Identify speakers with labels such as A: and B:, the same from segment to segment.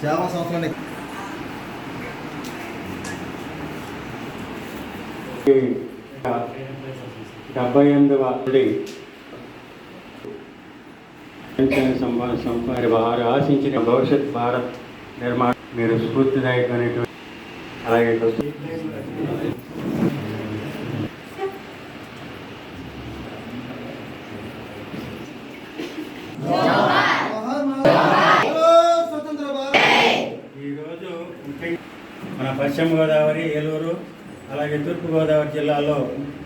A: సేవా సంస్థలని
B: డెబ్బై ఎనిమిదవ సంపాది వారు ఆశించిన భవిష్యత్ భారత్ నిర్మాణం మీరు స్ఫూర్తిదాయకమైనటువంటి అలాగే
A: స్వతంత్ర భారత్
B: ఈరోజు ముఖ్యంగా మన పశ్చిమ గోదావరి ఏలూరు అలాగే తూర్పుగోదావరి జిల్లాలో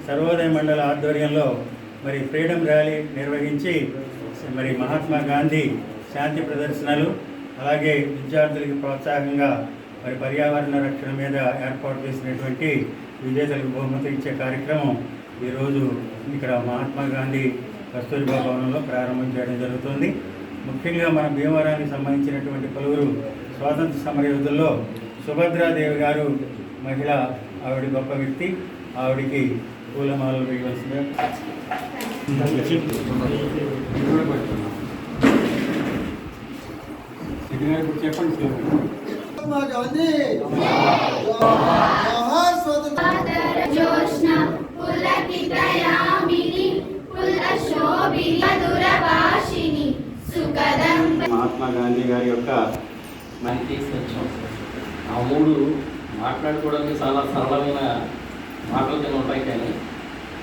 B: సర్వోదయ మండల ఆధ్వర్యంలో మరి ఫ్రీడమ్ ర్యాలీ నిర్వహించి మరి మహాత్మా గాంధీ శాంతి ప్రదర్శనలు అలాగే విద్యార్థులకు ప్రోత్సాహంగా మరి పర్యావరణ రక్షణ మీద ఏర్పాటు చేసినటువంటి విజేతలకు బహుమతి ఇచ్చే కార్యక్రమం ఈరోజు ఇక్కడ మహాత్మా గాంధీ కస్తూరిబా భవనంలో ప్రారంభం చేయడం జరుగుతుంది. ముఖ్యంగా మన భీమవరానికి సంబంధించినటువంటి పలువురు స్వాతంత్ర సమరయోధుల్లో సుభద్రాదేవి గారు మహిళ ఆవిడ గొప్ప వ్యక్తి. ఆవిడికి పూలమాలలు వేయవలసిందే చెప్పండి
A: మహాత్మా గాంధీ
B: మహాత్మా గాంధీ గారి యొక్క
C: మంచి తీసుకొచ్చాం ఆ మూడు మాట్లాడుకోవడానికి చాలా సరళమైన మాటలు కింద ఉంటాయి కానీ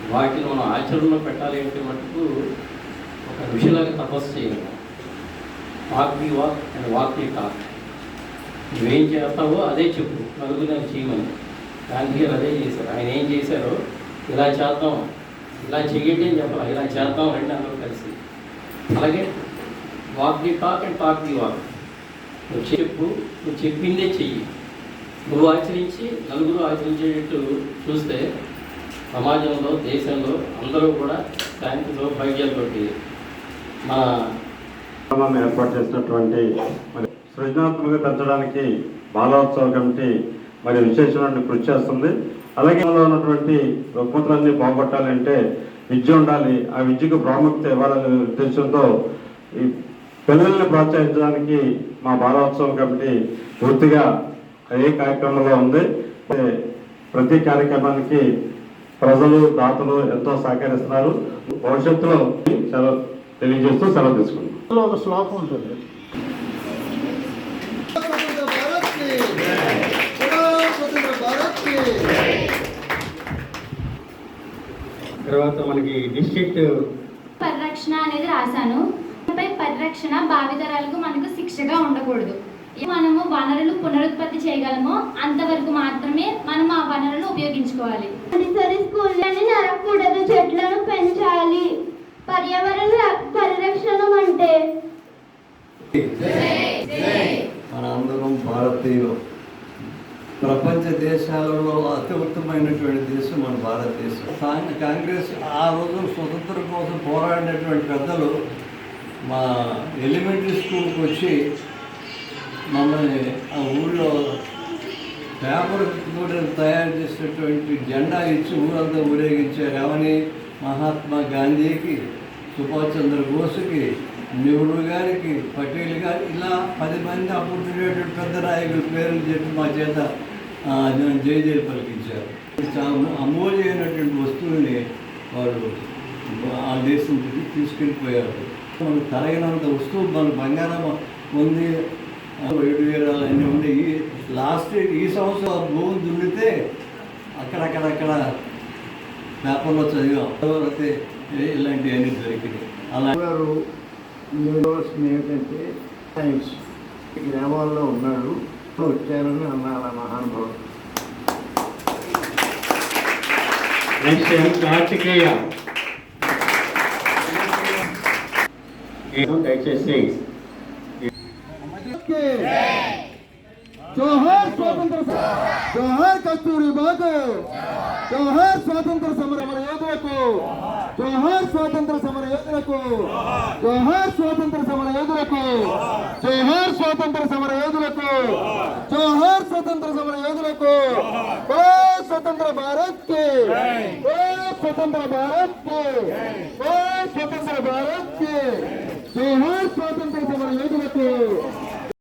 C: వాటిని మనం ఆచరణలో పెట్టాలి అంటే మటుకు ఒక ఋషిలాగా తపస్సు చేయాలి. Walk the walk and walk the talk. నువ్వేం చేస్తావో అదే చెప్పు. నలుగురు నాకు చేయమని. గాంధీ గారు అదే చేశారు. ఆయన ఏం చేశారో ఇలా చేద్దాం. ఇలా చెయ్యండి అని చెప్పాలి. ఇలా చేద్దాం రండి అందరూ కలిసి. అలాగే walk the talk and talk the walk. నువ్వు చెప్పు. నువ్వు చెప్పిందే చెయ్యి. నువ్వు ఆచరించి నలుగురు ఆచరించేటట్టు చూస్తే సమాజంలో దేశంలో అందరూ కూడా శాంతి సౌభాగ్యాలతోటి మన
B: కార్యక్రమాన్ని ఏర్పాటు చేసినటువంటి మరి సృజనాత్మక పెంచడానికి బాలోత్సవ కమిటీ మరి విశేషమైన కృషి చేస్తుంది. అలాగే ఉన్నటువంటి రుగ్మతులన్నీ పోగొట్టాలంటే విద్య ఉండాలి. ఆ విద్యకు ప్రాముఖ్యత ఇవ్వాలనే ఉద్దేశంతో ఈ పిల్లల్ని ప్రోత్సహించడానికి మా బాలోత్సవం కమిటీ పూర్తిగా ఏ కార్యక్రమంలో ఉంది ప్రతి కార్యక్రమానికి ప్రజలు దాతలు ఎంతో సహకరిస్తున్నారు. భవిష్యత్తులో సెలవు తెలియజేస్తూ సెలవు తీసుకుంటాం
D: ఒక శ్లోకం ఉంటుంది.
A: స్వతంత్ర భారత్కి జోహార్ స్వతంత్ర భారత్కి
B: తర్వాత మనకి డిస్ట్రిక్ట్
E: పరిరక్షణ అనేది రాశాను. పై పరిరక్షణ భావితరాలకు మనకు శిక్షగా ఉండకూడదు. మనము వనరులు పునరుత్పత్తి చేయగలమో అంతవరకు మాత్రమే మనం ఆ వనరులు ఉపయోగించుకోవాలి.
F: స్కూళ్ళని నరకూడదు చెట్లను పెంచాలి. పర్యావరణ పరిరక్షణ అంటే?
G: మనందరం భారతీయులు. ప్రపంచ దేశాలలో అతి ఉత్తమైనటువంటి దేశం మన భారతదేశం. కాంగ్- కాంగ్రెస్ ఆ రోజు స్వతంత్రం కోసం పోరాడినటువంటి పెద్దలు మా ఎలిమెంటరీ స్కూల్కి వచ్చి మమ్మల్ని ఆ ఊళ్ళో పేపర్ కూడా తయారు చేసినటువంటి జెండా ఇచ్చి ఊరంతా ఊరేగించారు. ఏమని మహాత్మా గాంధీకి సుభాష్ చంద్ర బోస్కి నెహ్రూ గారికి పటేల్ గారు. ఇలా పది మంది అప్పుడు పెద్ద నాయకుల పేర్లు చెప్పి మా చేత జయజయ పలికించారు. చాలా అమూల్యమైనటువంటి వస్తువుల్ని వారు ఆ దేశం తీసుకెళ్ళిపోయారు. మనకు తరగినంత వస్తువు మన బంగారం ఉంది. ఏడు వేరాలు అన్నీ ఉండి ఈ లాస్ట్ ఈ సంవత్సరం భూమి దున్నితే అక్కడక్కడక్కడ పేపర్లో చదివాం. అయితే ఇలాంటివన్నీ దొరికినాయి అలా
D: గారు ఏంటంటే సైన్స్ ఈ గ్రామాల్లో ఉన్నాడు. వచ్చారని అన్నారు ఆ మహానుభావుడు?
B: నెక్స్ట్ ఎం కార్తికేయ దయచేసి
A: जोहर स्वतंत्र जोहर कस्तूरी बाग जोहर स्वतंत्र समर अमर को जोहर स्वतंत्र समर योद्धा जोहर स्वतंत्र समर योद्धा जोहर स्वतंत्र समर योद्धा जोहर स्वतंत्र समर योद्धा जय स्वतंत्र भारत के जय स्वतंत्र भारत के जय स्वतंत्र भारत के जोहर स्वतंत्र समर योद्धा